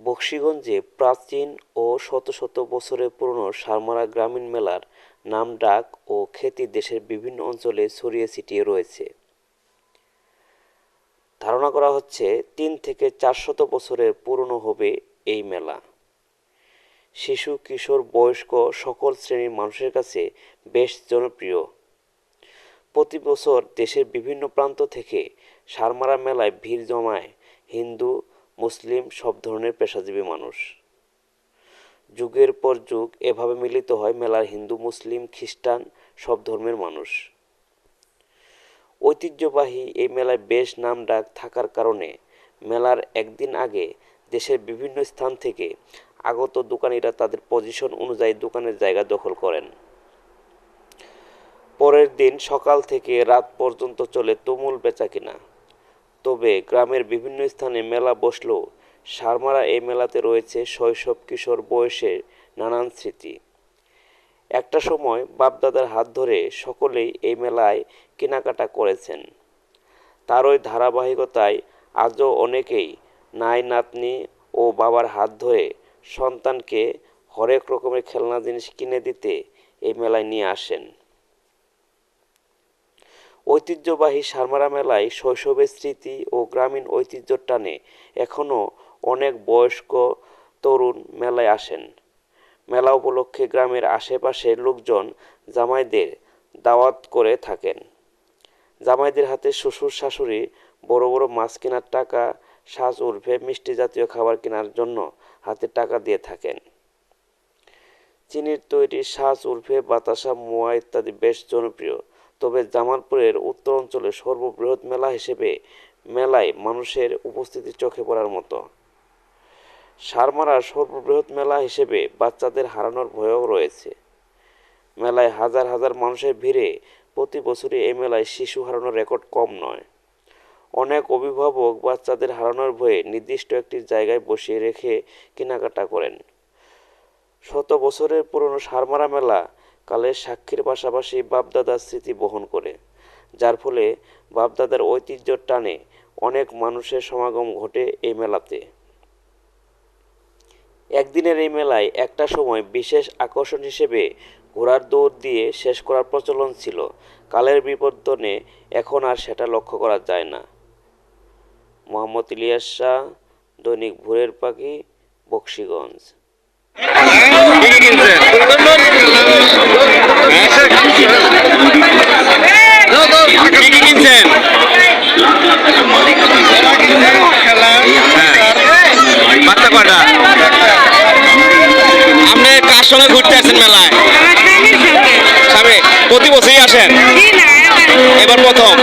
বকশীগঞ্জে প্রাচীন ও শত শত বছরের পুরনো সারমারা গ্রামীণ মেলার নাম ডাক ও খ্যাতি দেশের বিভিন্ন অঞ্চলে ছড়িয়ে ছিটিয়ে রয়েছে। ধারণা করা হচ্ছে তিন থেকে চারশত বছরের পুরনো হবে এই মেলা। শিশু, কিশোর, বয়স্ক সকল শ্রেণির মানুষের কাছে বেশ জনপ্রিয়। প্রতি বছর দেশের বিভিন্ন প্রান্ত থেকে সারমারা মেলায় ভিড় জমায় হিন্দু মুসলিম সব ধরনের পেশাজীবী মানুষ। যুগের পর যুগ এভাবে মিলিত হয় মেলার হিন্দু, মুসলিম, খ্রিস্টান সব ধর্মের মানুষ। ঐতিহ্যবাহী এই মেলায় বেশ নাম ডাক থাকার কারণে মেলার একদিন আগে দেশের বিভিন্ন স্থান থেকে আগত দোকানিরা তাদের পজিশন অনুযায়ী দোকানের জায়গা দখল করেন। পরের দিন সকাল থেকে রাত পর্যন্ত চলে তুমুল বেচাকিনা। তবে গ্রামের বিভিন্ন স্থানে মেলা বসলেও সারমারা এই মেলাতে রয়েছে শৈশব কিশোর বয়সের নানান স্মৃতি। একটা সময় বাপদাদার হাত ধরে সকলেই এই মেলায় কেনাকাটা করেছেন। তার ওই ধারাবাহিকতায় আজও অনেকেই নাই নাতনি ও বাবার হাত ধরে সন্তানকে হরেক রকমের খেলনা জিনিস কিনে দিতে এই মেলায় নিয়ে আসেন। ঐতিহ্যবাহী সারমারা মেলায় শৈশবের স্মৃতি ও গ্রামীণ ঐতিহ্যর টানে এখনও অনেক বয়স্ক তরুণ মেলায় আসেন। মেলা উপলক্ষে গ্রামের আশেপাশের লোকজন জামাইদের দাওয়াত করে থাকেন। জামাইদের হাতে শ্বশুর, শাশুড়ি, বড় বড় মাছ কেনার টাকা, সাজ উর্ফে মিষ্টি জাতীয় খাবার কেনার জন্য হাতে টাকা দিয়ে থাকেন। চিনির তৈরি সাজ উর্ফে বাতাসা, মোয়া ইত্যাদি বেশ জনপ্রিয়। তবে জামালপুরের উত্তর অঞ্চলে সর্ববৃহৎ মেলা হিসেবে মেলায় মানুষের উপস্থিতি চোখে পড়ার মতো। সারমারার সর্ববৃহৎ মেলা হিসেবে বাচ্চাদের হারানোর ভয়ও রয়েছে। মেলায় হাজার হাজার মানুষের ভিড়ে প্রতি বছরই এই মেলায় শিশু হারানোর রেকর্ড কম নয়। অনেক অভিভাবক বাচ্চাদের হারানোর ভয়ে নির্দিষ্ট একটি জায়গায় বসিয়ে রেখে কেনাকাটা করেন। শত বছরের পুরনো সারমারা মেলা কালের সাক্ষীর পাশাপাশি বাপদাদার স্মৃতি বহন করে, যার ফলে বাপদাদার ঐতিহ্যর টানে অনেক মানুষের সমাগম ঘটে এই মেলাতে। একদিনের এই মেলায় একটা সময় বিশেষ আকর্ষণ হিসেবে ঘোড়ার দৌড় দিয়ে শেষ করার প্রচলন ছিল। কালের বিবর্তনে এখন আর সেটা লক্ষ্য করা যায় না। মোহাম্মদ ইলিয়াস শাহ, দৈনিক ভোরের পাখি, বক্সিগঞ্জ। কার সঙ্গে ঘুরতে আসেন মেলায়? স্বামী, প্রতি বছরই আসেন? এবার প্রথম।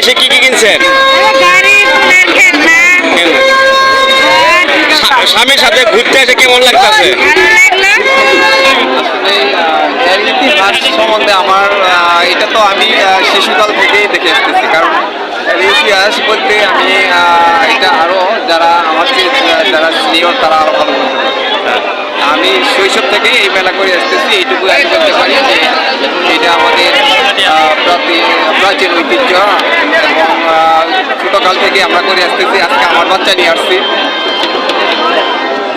এসে কি কি কিনছেন? স্বামীর সাথে ঘুরতে এসে কেমন লাগতেছে? এর সম্বন্ধে আমার এটা তো আমি শিশুকাল থেকেই দেখে আসতেছি। কারণ ইতিহাস বলতে আমি এটা আরও যারা আমাকে যারা সিনিয়র তারা আরও ভালো আমি শৈশব থেকেই এই মেলা করে আসতেছি এইটুকু আমি বলতে পারি যে এটা আমাদের আহ, প্রাচীন ঐতিহ্য এবং আহ, ছোটকাল থেকে আমরা করে আসতেছি। আজকে আমার বাচ্চা নিয়ে আসছি।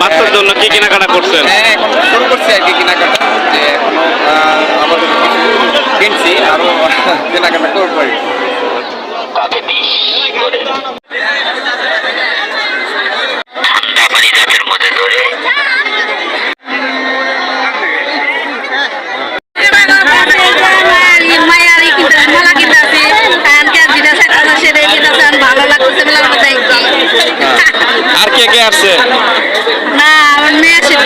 বাচ্চার জন্য কি কেনাকাটা করছেন? হ্যাঁ এখন শুরু করছি আর কি কেনাকাটা। যে এখনও কিছু কিনছি আরও কেনাকাটা করব আর কি। আর কে কে আসছে? না আমার মেয়ে সেটা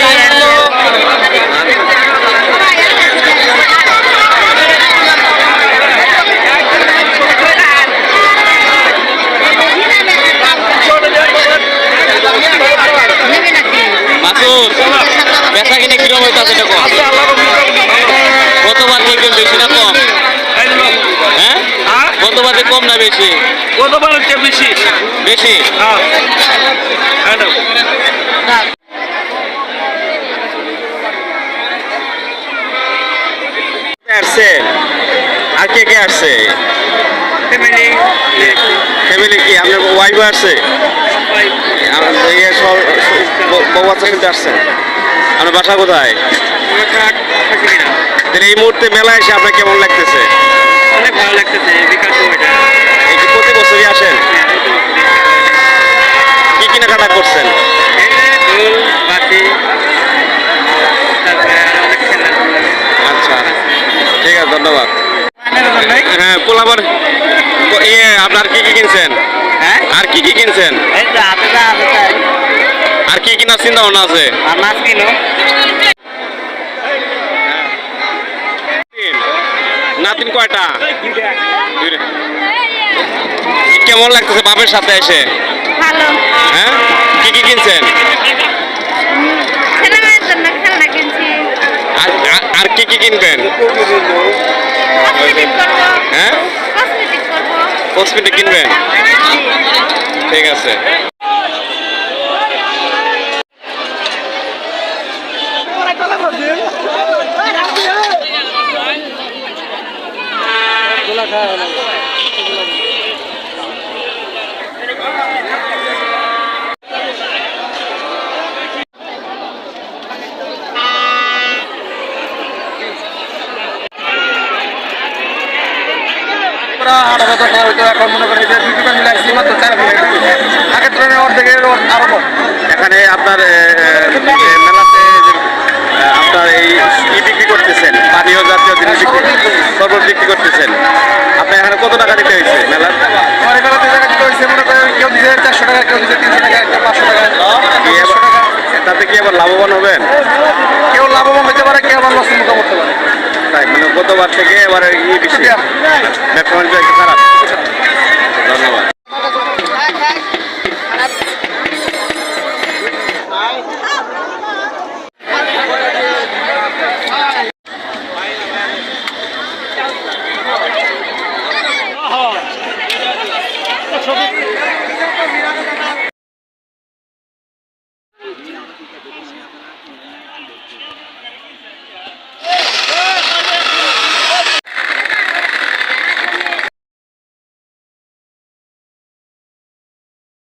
নেবে নাকি? মাসুদ বেচা কিনে কীরকম হইতাছে? কম না বেশি? গতবার হচ্ছে বেশি? বেশি? হ্যাঁ। আসছে? আর কে কে আসছে? ফ্যামিলি ফ্যামিলি কি? আপনার ওয়াইফ আসছে? বউ বাচ্চা কিনতে আপনার বাসা কোথায়? এই মুহূর্তে মেলায় এসে আপনার কেমন লাগতেছে? হ্যাঁ পোলাবার ইয়ে আপনার কি কি কিনছেন? হ্যাঁ? আর কি কি কিনছেন? আর কি কেনার চিন্তা ভাবনা আছে? আর মাছ কিনো? নাতিন কয়টা? কেমন লাগতেছে বাপের সাথে এসে? ভালো। হ্যাঁ? কি কি কিনছেন? আর কি কি কিনবেন? হ্যাঁ? কসমেটিক কসমেটিক কিনবেন? ঠিক আছে। আমরা টাকা হয়তো এখন মনে করি যে দুই দোকান মিলে আসছি মাত্র চার হাজার আগের তুলনায় অর্ধেকের আরও কম। এখানে আপনার মেলাতে আপনার এই ই বিক্রি করতেছেন পানীয় জাতীয় জিনিস বিক্রি বিক্রি। করতেছেন। আপনি এখানে কত টাকা দিতে হয়েছে মেলার? আমার এই দিতে হয়েছে মনে করেন কেউ দিচ্ছে চারশো টাকা কেউ দিচ্ছে তিনশো টাকা কেউ পাঁচশো টাকা টাকা। তাতে কি আবার লাভবান হবেন? কেউ লাভবান হতে পারে কেউ আবার লসের মুখে করতে পারে। তাই গতবার থেকে এবারে ইয়ে বেশি। ব্যবসা বাণিজ্য